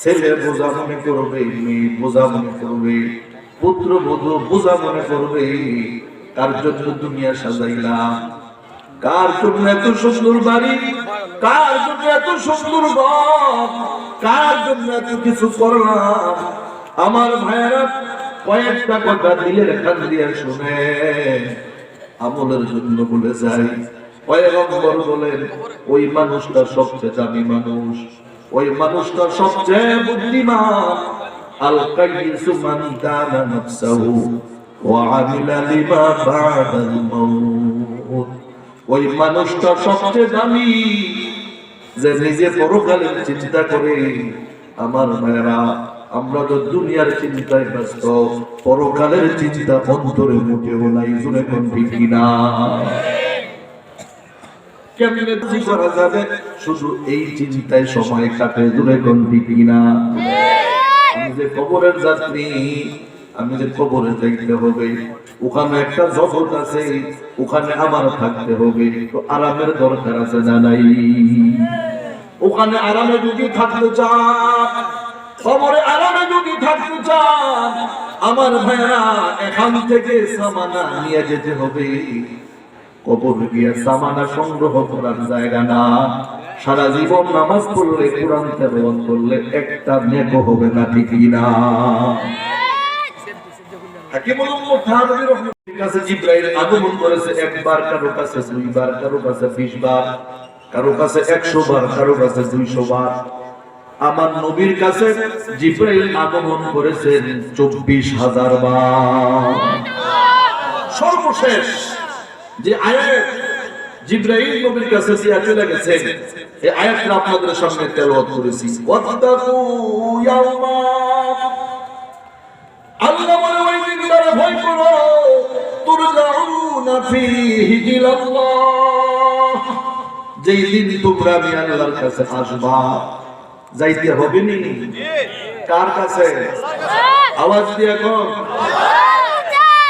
ছেলে বোঝা মনে করবে, মেয়ে বোঝা মনে করবে, পুত্র বধূ বোঝা মনে করবে তার জন্য দুনিয়া সাজাইলাম? কার জন্য এত সুন্দর বাড়ি? কার জন্য এত সুন্দর কার জন্য এত কিছু করলাম? আমার ভাইয়েরা কয়েকটা কথা দিলের কান দিয়ে শুনে, আমলের জন্য বলে যাই। পয়গম্বর বলেন, ওই মানুষটা সবচেয়ে দামি মানুষ। ওই মানুষটা সবচেয়ে বুদ্ধিমান। আল কাইসু মান দানা নাফসাহু ওয়া আমিলা লিমা বাদাল মাউত। ওই মানুষটা সবচেয়ে দামি, যে নিজে পরকালের চিন্তা করে, আমার মায়েরা, আমরা তো দুনিয়ার চিন্তায় ব্যস্ত, পরকালের চিন্তা অন্তরে মোটেও নাই জুড়ে কোন ঠিক কিনা? কেমনে কি করা যাবে। শুধু এই চিন্তায় সময় কাটে দূরে কোন কিনা। আমি যে কবরের যাত্রী, আমি যে কবরে যাইতে হবে। ওখানে একটা জগৎ আছে, ওখানে আমার থাকতে হবে। তো আরামের দরকার আছে না নাই? ওখানে আরামে যদি থাকতে চান, কবরে আরামে যদি থাকতে চান, আমার ভাইরা এখান থেকে সামানা নিয়ে যেতে হবে। কবর গিয়া সামানা সংগ্রহ করার জায়গা না। সারা জীবন নামাজ পড়লে, কোরআন করলে একটা নেকো হবে না ঠিকই না। আগমন করেছে, একবার কাছে কারও কাছে 20 বার, কারও কাছে 100 বার, কারও কাছে 200 বার। আমার নবীর কাছে জিবরাইল আগমন করেছেন 24000 বার। সর্বশেষ যে আয়াত জিব্রাইল নবীর কাছে দিয়া চলে গেছেন এই আয়াতটা আপনাদের সামনে তেলাওয়াত করেছি। ওয়াত্তাকু ইয়াউমা। আল্লাহ বলে ওই দিনটারে ভয় করো তুরজাউনা ফীহি ইলাল্লাহ। যেই দিন তোমরা আমি আল্লাহর কাছে আসবা যাইতে হবে নি। কার কাছে? আওয়াজ দিয়ে কোন।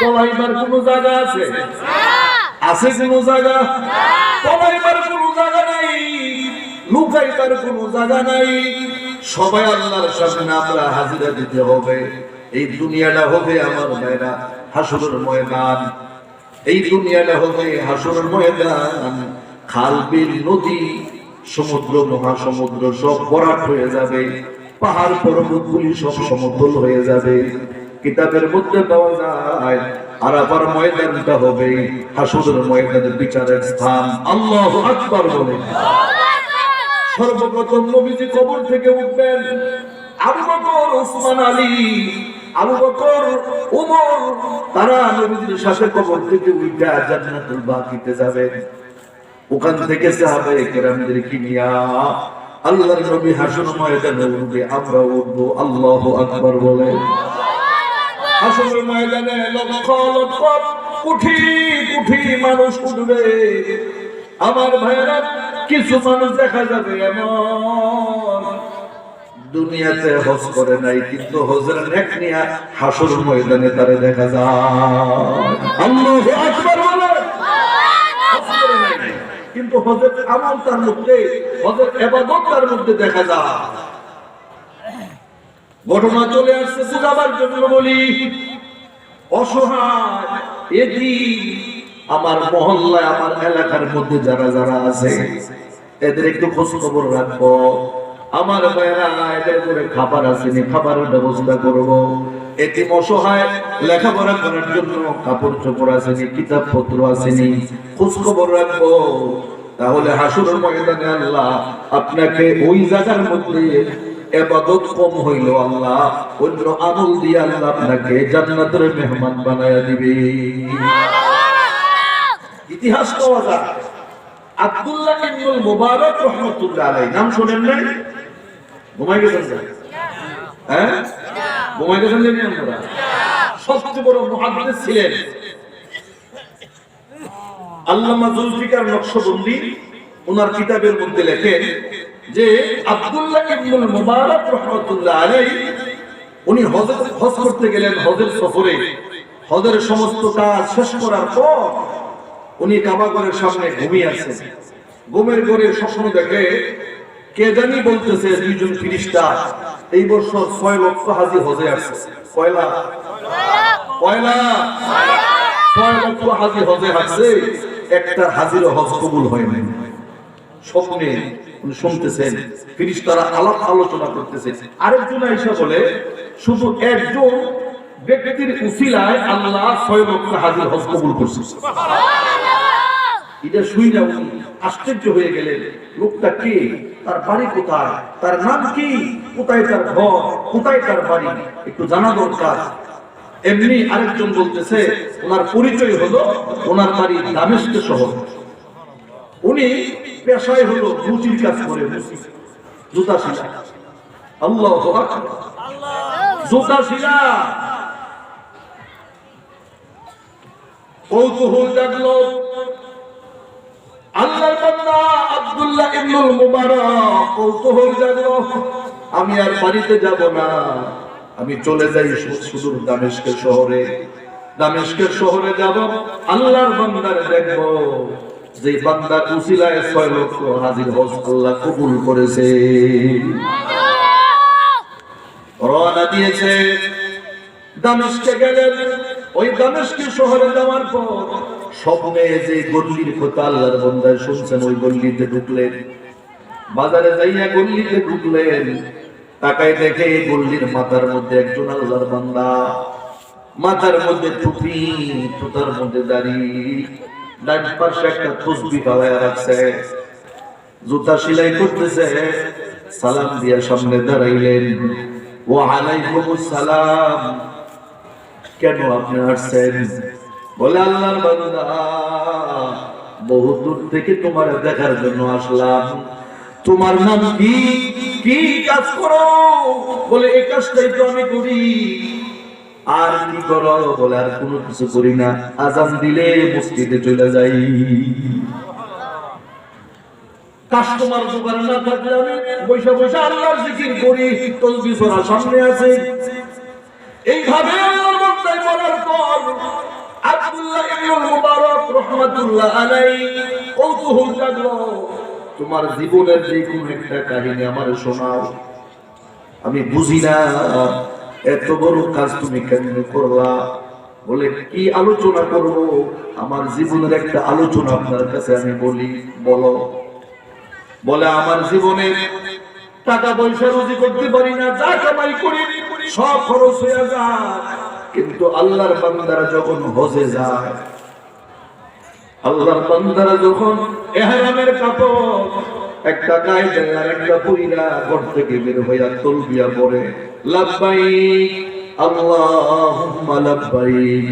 পলাইবার কোন জায়গা আছে? আছে কোন জায়গা? পলাইবার কোন জায়গা নাই লুকাইবার কোন জায়গা নাই। সবাই আল্লাহর সামনে আমরা হাজিরা দিতে হবে। এই দুনিয়াটা হবে আমার ভাইরা হাসুরের ময়দান। এই দুনিয়াটা হবে হাসুরের ময়দান। খাল, বিল, নদী, সমুদ্র, মহাসমুদ্র সব ভরাট হয়ে যাবে। পাহাড় পর্বতগুলি সব সমতল হয়ে যাবে। কিতাবের মধ্যে পাওয়া যায় আর আবার ময়দানটা হবে। হাসুরের ময়দানের বিচারের স্থান। আল্লাহ আকবার বলে। সর্বপ্রথম নবীজি কবর থেকে উঠবেন। আবু বকর ওসমান আলী, আবু বকর ওমর তারা নবীজির সাথে কবর থেকে উঠে জান্নাতুল বাকিতে যাবেন ওখান থেকে সাহাবায়ে কেরামদের কিনিয়া আল্লাহর নবী হাসর ময়দানে উঠবে আমরা উঠবো। আল্লাহু আকবার বলে। হাসর ময়দানে লক্ষ লক্ষ কোটি কোটি মানুষ উঠবে। আমার ভাইয়েরা, কিছু মানুষ দেখা যাবে এমন। দুনিয়াতে হজ করে নাই, কিন্তু হজের নেক নিয়া হাসর ময়দানে তারে দেখা যায়। কিন্তু হজের আমল তার মধ্যে হজের এবাদত তার মধ্যে দেখা যায়। ঘটনা চলে আসছে, বুঝাবার জন্য বলি, অসহায় আমার মহল্লায়, আমার এলাকার মধ্যে যারা যারা আছে, এদের একটু খোঁজ খবর রাখব। আমার এদের করে খাবার আসেনি খাবারের ব্যবস্থা করব। এটি অসহায়, লেখাপড়া করার জন্য কাপড় চোপড় আসেনি কিতাব পত্র আসেনি খোঁজ খবর রাখব। তাহলে হাসুরের ময়দানে আল্লাহ আপনাকে ওই জায়গার মধ্যে এবাদত কম হইল আল্লাহ। অন্য আমল দিয়ে আল্লাহ আপনাকে জান্নাতের মেহমান বানায়া দিবে। ইতিহাস পাওয়া যায়। আব্দুল্লাহ ইবনুল মুবারক রহমাতুল্লাহ আলাইহি। নাম শুনেন নাই? ঘুমাই গেছেন হ্যাঁ? ঘুমাই গেছেন জানি আমরা? সবচেয়ে বড় মুহাদ্দিস ছিলেন। আল্লামা জুলফিকার নকশবন্দি ওনার কিতাবের মধ্যে লেখেন যে আব্দুল্লাহ ইবনুল মুবারক রহমাতুল্লাহ আলাইহি, উনি হজ হজ করতে গেলেন হজের সফরে। হজের সমস্ত কাজ শেষ করার পর উনি কাবাগরের সামনে ঘুমিয়ে আছেন। ঘুমের ঘরে স্বপ্ন দেখে কে জানি বলতেছে, দুইজন ফিরিস্তা, এই বছর ছয় লক্ষ হাজি হজে আসছে। কয়লা কয়লা ছয় লক্ষ হাজি হজে আসছে, একটা হাজির হজ কবুল হয় নাই। স্বপ্নে শুনতেছেন ফিরিস্তারা আলাপ আলোচনা করতেছে। আরেকজন এসে বলে শুধু একজন ব্যক্তির উসিলায় আল্লাহ লক্ষ হাজির হজ কবুল করছে। এটা শুই না আশ্চর্য হয়ে গেলেন লোকটা কে? তার বাড়ি কোথায়? তার নাম কি? কোথায় তার ঘর? কোথায় তার বাড়ি? একটু জানা দরকার। এমনি আরেকজন বলতেছে ওনার পরিচয় হলো ওনার বাড়ি দামেস্ক শহর। উনি পেশায় হলো রুচির কাজ করে জুতা শিলা। আল্লাহ জুতা শিলা। কৌতূহল জাগলো। আল্লাহর বান্দা আব্দুল্লাহ ইবনুল মুবারক কৌতূহল জাগলো। আমি আর বাড়িতে যাব না। আমি চলে যাই সুদূর দামেস্কের শহরে। দামেস্কের শহরে যাব। আল্লাহর বান্দার দেখব। যে বান্দা উসিলায় ছয় লক্ষ হাজির হজ আল্লাহ কবুল করেছে। রওনা দিয়েছে দামেস্কে গেলেন। ওই দামেস্কের শহরে যাওয়ার পর স্বপ্নে যে গল্লির কথা আল্লাহর বন্দায় শুনছেন, ওই গল্লিতে ঢুকলেন। বাজারে যাইয়া গল্লিতে ঢুকলেন। তাকায় দেখে এই গল্লির মাথার মধ্যে একজন আল্লাহর বান্দা। মাথার মধ্যে টুপি টুতার মধ্যে দাড়ি। জুতা সেলাই করতেছে। সালাম দিয়া দাঁড়াইলেন। ও আলাইকুম সালাম। কেন আপনি আসছেন? বলে, আল্লাহর বহু দূর থেকে তোমার দেখার জন্য আসলাম। তোমার নাম কি? কি কাজ করো? বলে, এই কাজটাই তো আমি করি। আর কি করো? বলে আর কোনো কিছু করি না। আজান দিলে মসজিদে চলে যাই। তোমার জীবনের যে কোন একটা কাহিনী আমার শোনাও। আমি বুঝি না। এত বড় কাজ তুমি কেন করলা? বলে, কি আলোচনা করব? আমার জীবনের একটা আলোচনা আপনার কাছে আমি বলি, বলো। বলে, আমার জীবনে টাকা পয়সা রুজি করতে পারি না, যা কামাই করি, সব খরচ হয়ে যায়। কিন্তু আল্লাহর বান্দারা যখন হজে যায়, আল্লাহর বান্দারা যখন এহরামের কাপড় একটা গায়ে দেয় আর একটা পুইরা ঘর থেকে বের হইয়া তলবিয়া পড়ে। লাব্বাইক, আল্লাহুম্মা লাব্বাইক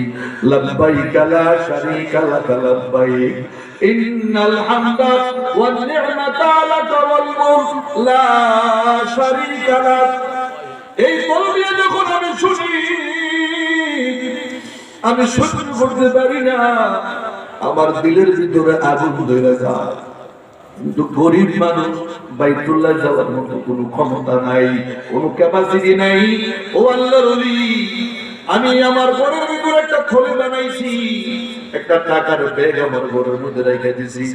লাব্বাইক লা শারীকা লাক লাব্বাইক। ইন্নাল হামদা ওয়ান নি'মাতা লাকা ওয়াল মুলক, লা শারীকা লাক এই যখন আমি শুনি, আমি সহ্য করতে পারি না। আমার দিলের ভিতরে আগুন ধরে যায়। গরিব মানুষ বাইতুল্লাহ যাওয়ার মতো কোনো ক্ষমতা নাই, কোনো ক্যাপাসিটি নাই। ও আল্লাহ রবি আমি আমার ঘরের ভিতরে একটা খোলে বানাইছি, একটা টাকার ব্যাগ আমার ঘরের মধ্যে রেখে দিছি।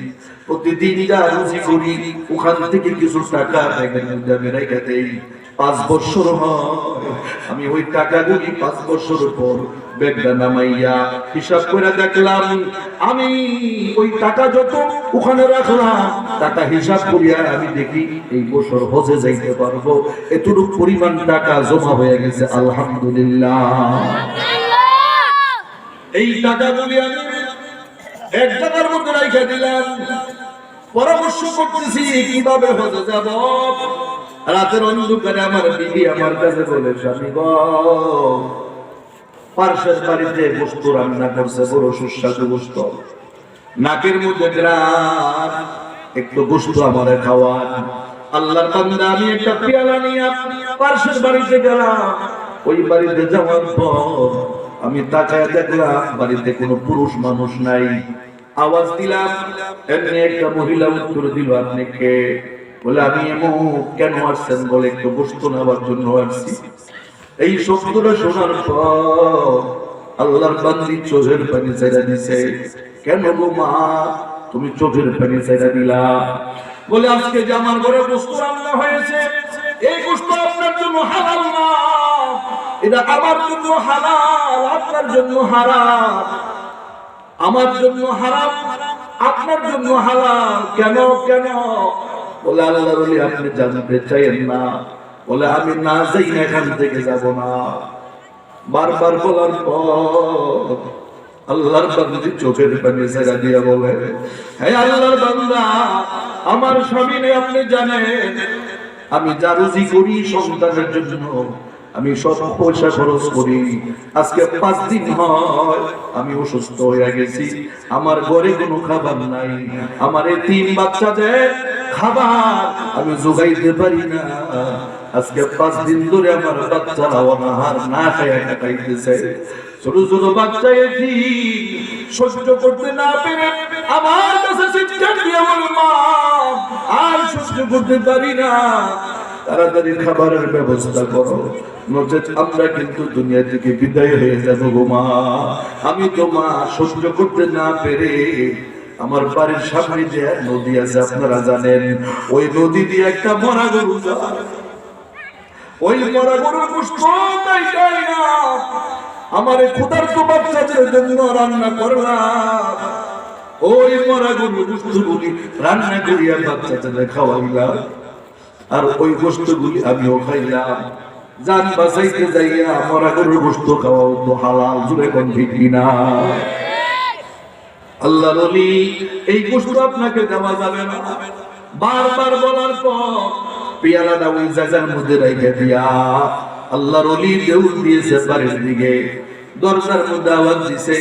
প্রতিদিন যা রুজি করি, ওখান থেকে কিছু টাকা ব্যাগের মধ্যে আমি রেখে দেই। পাঁচ বছর আমি ওই টাকাগুলি পাঁচ বছর পর হিসাব আমি টাকা যত আমি দেখি যাইতে পারব। এতটুকু টাকা জমা হয়ে গেছে, আলহামদুলিল্লাহ। এই জায়গার মধ্যে রেখে দিলাম, পরামর্শ করতেছি, কীভাবে হজে যাব? রাতের অন্ধকারে আমার বিবি আমার কাছে বলে, স্বামী গো, পার্শ্বের বাড়িতে গোস্ত রান্না করছে, বড় সুস্বাদু গোস্ত নাকের মধ্যে গ্রাম একটু গোস্ত আমারে খাওয়ান। আল্লাহর বান্দা, আমি একটা পেয়ালা নিয়ে পার্শ্বের বাড়িতে গেলাম। ওই বাড়িতে যাওয়ার পর আমি তাকায় দেখলাম, বাড়িতে কোনো পুরুষ মানুষ নাই। আওয়াজ দিলাম, এমনি একটা মহিলা উত্তর দিল, আপনি কে? বলে, আমি এমন কেন আসছেন বলে একটু গোস্ত নেওয়ার জন্য আসছি? এই শব্দটা শোনার পর আল্লাহর বান্দি চোখের পানি ছেড়ে দিছে। কেন গো মা, তুমি চোখের পানি ছেড়ে দিলা? বলে, আজকে যে আমার ঘরে গোস্ত রান্না হয়েছে, এই গোস্ত আপনার জন্য এটা আমার জন্য হালাল, আপনার জন্য হারাম। আমার জন্য হারাম, আপনার জন্য হালাল। কেন কেন? বলে, আল্লাহ বলি, আপনি জানতে চাইেন না। বলে, আমি না যাই এখান থেকে যাব না। বারবার বলার পর আল্লাহর বান্দি চোখের পানি দিয়া বলে আল্লাহর বান্দা, আমার স্বামী আপনি জানেন। আমি যা রুজি করি সন্তানের জন্য, আমি সব পয়সা খরচ করি। আজকে পাঁচ দিন হয়, আমি অসুস্থ হয়ে গেছি। আমার ঘরে কোনো খাবার নাই। আমার এই তিন বাচ্চাদের খাবার আমি পারি না। আজকে পাঁচ দিন ধরে আমার বাচ্চারা অনাহার না খাইয়া ছোট ছোট বাচ্চা এটি সহ্য করতে না পেরে আমার কাছে চিৎকার দিয়ে মা, আর সহ্য করতে পারি না। তাড়াতাড়ি খাবারের ব্যবস্থা করো। নচেত আমরা কিন্তু দুনিয়া থেকে বিদায় হয়ে যাব মা। আমি তো মা, সহ্য করতে না পেরে আমার বাড়ির সামনে যে নদী আছে, আপনারা জানেন, ওই নদী দিয়ে একটা মরা গরু ওই মরা গরুর না আমার ক্ষুধার্ত বাচ্চাদের জন্য রান্না করলাম ওই মরা গরুর গোশতগুলি রান্না করিয়া বাচ্চাদের খাওয়াইলাম আর ওই গোশতগুলি আমিও খাইলাম। জান বাঁচাইতে যাইয়া মরা গরুর গোশত খাওয়াও তো হালাল জুড়ে কোন ঠিক কিনা? আল্লাহ বলি এই গোশত আপনাকে দেওয়া যাবে না। বারবার বলার পর পেয়ালাটা ওই জায়গার মধ্যে রেখে দিয়া আল্লাহর অলি দেউল দিয়েছে বাড়ির দিকে। দরজার মধ্যে আওয়াজ দিছে,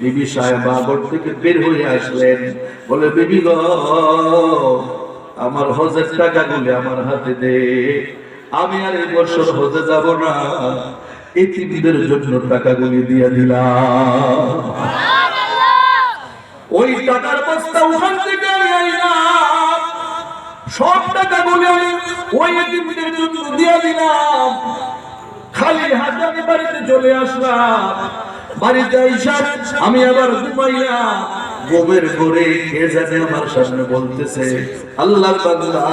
বিবি সাহেবা ঘর থেকে বের হয়ে আসলেন। বলে, বিবি গ, আমার হজের টাকাগুলি আমার হাতে দে। আমি আর এই বছর হজে যাব না। এতিমদের জন্য টাকাগুলি দিয়ে দিলাম। সব টাকা বলে আমি ওই এতিমদের জন্য দিয়ে দিলাম। খালি আমি বাড়িতে চলে আসলাম। বাড়িতে আইসা আমি আবার ঘুমাইলাম। গোমের ঘরে কে জানে আমার সামনে বলতেছে আল্লাহ বান্দা,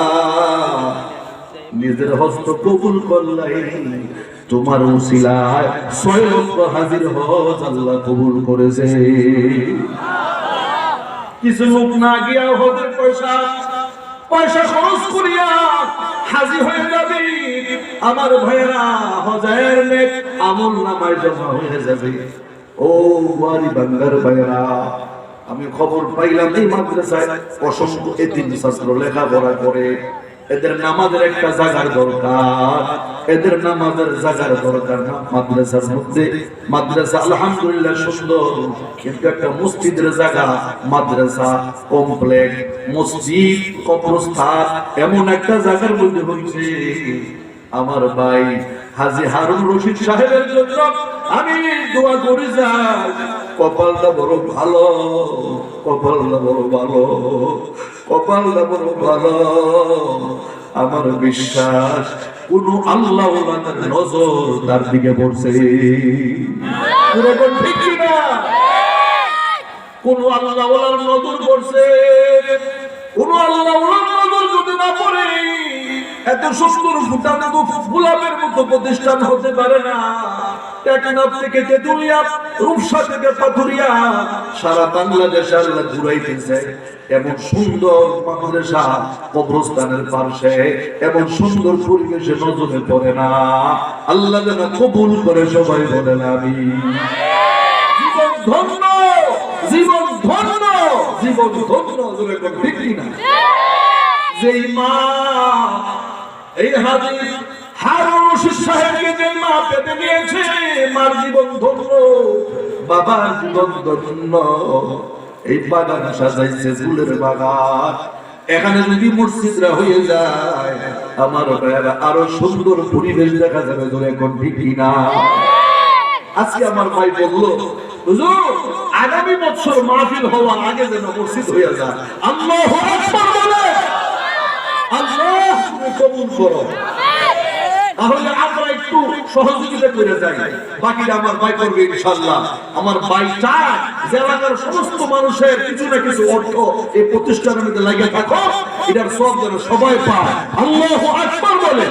নিজের হস্ত কবুল করলাই। তোমার উসিলায় লক্ষ হাজির হজ আল্লাহ কবুল করেছে। কিছু লোক না গিয়া হজের পয়সা পয়সা খরচ করিয়া হাজি হয়ে যাবে। আমার ভাইয়েরা, হজায়ের নেক আমল নামায় জমা হয়ে যাবে। ও বাড়ি বাঙ্গার ভাইয়েরা, আমি খবর পাইলাম এই মাদ্রাসায় অসংখ্য এতিম ছাত্র লেখাপড়া করে। এদের নামাজের একটা জায়গার দরকার। এদের নামাজের জায়গার দরকার না, মাদ্রাসার মধ্যে। মাদ্রাসা আলহামদুলিল্লাহ সুন্দর, কিন্তু একটা মসজিদের জায়গা মাদ্রাসা কমপ্লেক্স, মসজিদ, কবরস্থান, এমন একটা জায়গার মধ্যে হয়েছে আমার ভাই হাজি হারুন রশিদ সাহেবের জন্য আমি দোয়া করি যাই কপালটা বড় ভালো, কপালটা বড় ভালো। কপালটা বড় ভালো, আমার বিশ্বাস, কোন আল্লাহ নজর তার দিকে পড়ছে। ঠিক না? কোন আল্লাহ নজর পড়ছে? কোন আল্লাহ নজর যদি না পড়ে, এত সুন্দর ফুটানো গোলাপের মতো প্রতিষ্ঠান হতে পারে না। টেকনাফ থেকে তেতুলিয়া রূপসা থেকে পাথুরিয়া সারা বাংলাদেশ আল্লাহ ঘুরাইতেছে। এমন সুন্দর মাদ্রাসা কবরস্থানের পাশে এমন সুন্দর পরিবেশে নজরে পড়ে না। আল্লাহ যেন কবুল করে সবাই বলেন আমি জীবন ধন্য জীবন ধন্য জীবন ধন্য জোরে ঠিক কিনা? যেই মা এই হাজি হারুন রশিদ সাহেবকে যে মা পেতে মার জীবন ধন্য, বাবার জীবন ধন্য। এই বাগান সাজাইছে ফুলের বাগান। এখানে যদি মসজিদরা হয়ে যায়, আমার ভাইয়েরা আরও সুন্দর পরিবেশ দেখা যাবে ধরে এখন, ঠিক কিনা আজকে আমার ভাই বলল আগামী বছর মাহফিল হওয়ার আগে যেন মসজিদ হয়ে যায়। আল্লাহ আল্লাহ কবুল করো। তাহলে আমরা একটু সহযোগিতা করে যাই। বাকিটা আমার ভাই করবে ইনশাল্লাহ আমার ভাই চায় সমস্ত মানুষের কিছু না কিছু অর্থ এই প্রতিষ্ঠানের মধ্যে লাগিয়ে থাকো এটার সব যেন সবাই পায়। আল্লাহ আকবার বলে